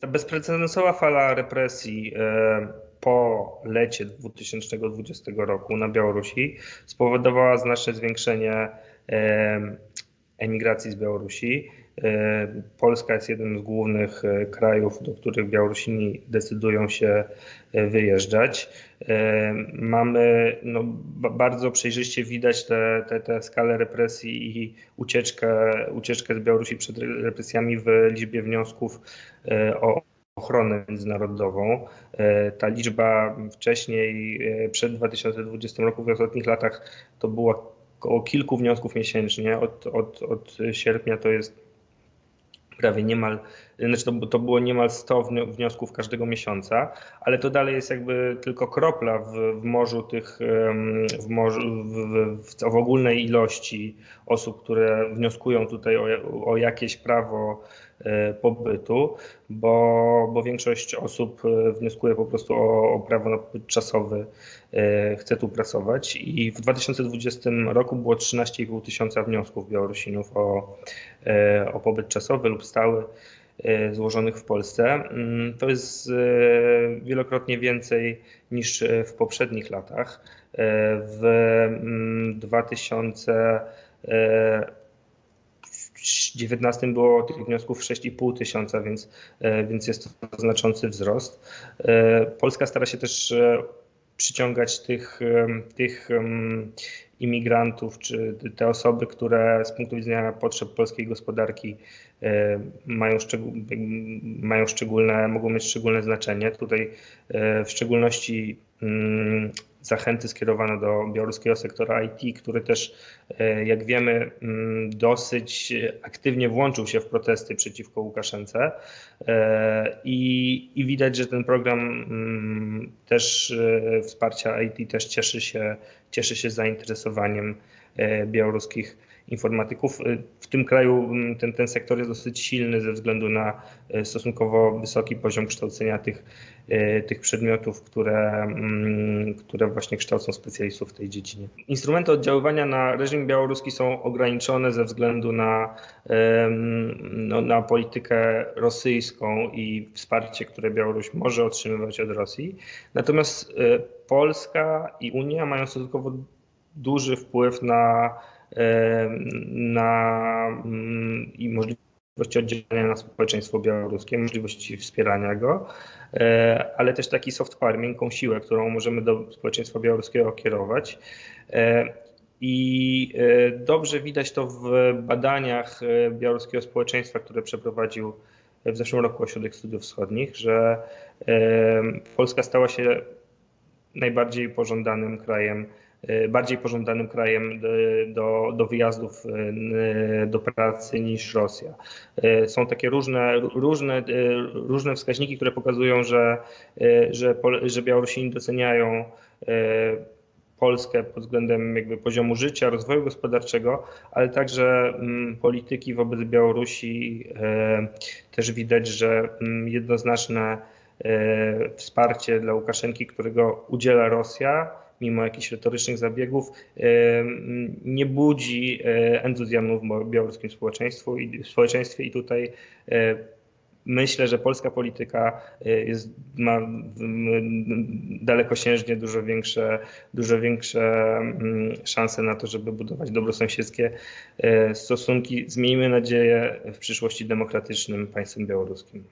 Ta bezprecedensowa fala represji e, po lecie 2020 roku na Białorusi spowodowała znaczne zwiększenie e, emigracji z Białorusi. E, Polska jest jednym z głównych e, krajów, do których Białorusini decydują się e, wyjeżdżać. Mamy no, bardzo przejrzyście widać tę te, te, te skalę represji i ucieczkę, ucieczkę z Białorusi przed represjami w liczbie wniosków o ochronę międzynarodową. Ta liczba wcześniej, przed 2020 roku, w ostatnich latach to była około kilku wniosków miesięcznie. Od, od, od sierpnia to jest prawie niemal, znaczy to, to było niemal 100 wniosków każdego miesiąca, ale to dalej jest jakby tylko kropla w, w morzu tych, w, morzu, w, w, w ogólnej ilości osób, które wnioskują tutaj o, o jakieś prawo pobytu, bo, bo większość osób e, wnioskuje po prostu o, o prawo na pobyt czasowy, e, chce tu pracować i w 2020 roku było 13,5 tysiąca wniosków Białorusinów o, o pobyt czasowy lub stały e, złożonych w Polsce. Mm, to jest e, wielokrotnie więcej niż w poprzednich latach. E, w 2019 mm, było tych wniosków 6,5 tysiąca, więc, więc jest to znaczący wzrost. Polska stara się też przyciągać tych, tych imigrantów, czy te osoby, które z punktu widzenia potrzeb polskiej gospodarki e, mają, mają szczególne, mogą mieć szczególne znaczenie. Tutaj e, w szczególności mm, zachęty skierowane do białoruskiego sektora IT, który też, e, jak wiemy, mm, dosyć aktywnie włączył się w protesty przeciwko Łukaszence. I, i widać, że ten program mm, też wsparcia IT też cieszy się, cieszy się zainteresowaniem białoruskich informatyków. W tym kraju mm, ten, ten sektor jest dosyć silny ze względu na e, stosunkowo wysoki poziom kształcenia tych, e, tych przedmiotów, które, mm, które właśnie kształcą specjalistów w tej dziedzinie. Instrumenty oddziaływania na reżim białoruski są ograniczone ze względu na, no, na politykę rosyjską i wsparcie, które Białoruś może otrzymywać od Rosji. Natomiast Polska i Unia mają stosunkowo duży wpływ na na, mm, i możliwości oddzielenia na społeczeństwo białoruskie, możliwości wspierania go, e, ale też taki soft power, miękką siłę, którą możemy do społeczeństwa białoruskiego kierować. E, I e, dobrze widać to w badaniach białoruskiego społeczeństwa, które przeprowadził w zeszłym roku Ośrodek Studiów Wschodnich, że Polska stała się najbardziej pożądanym krajem bardziej pożądanym krajem do, do wyjazdów e, do pracy niż Rosja. E, są takie różne, różne, różne wskaźniki, które pokazują, że, że, że Białorusini doceniają Polskę pod względem jakby poziomu życia, rozwoju gospodarczego, ale także polityki wobec Białorusi. Też widać, że jednoznaczne wsparcie dla Łukaszenki, którego udziela Rosja, mimo jakichś retorycznych zabiegów, nie budzi e, entuzjazmu w białoruskim społeczeństwie i, społeczeństwie i tutaj e, myślę, że polska polityka e, jest, ma dalekosiężnie dużo większe, dużo większe mm, szanse na to, żeby budować dobrosąsiedzkie stosunki, zmiejmy nadzieję, w przyszłości demokratycznym państwem białoruskim.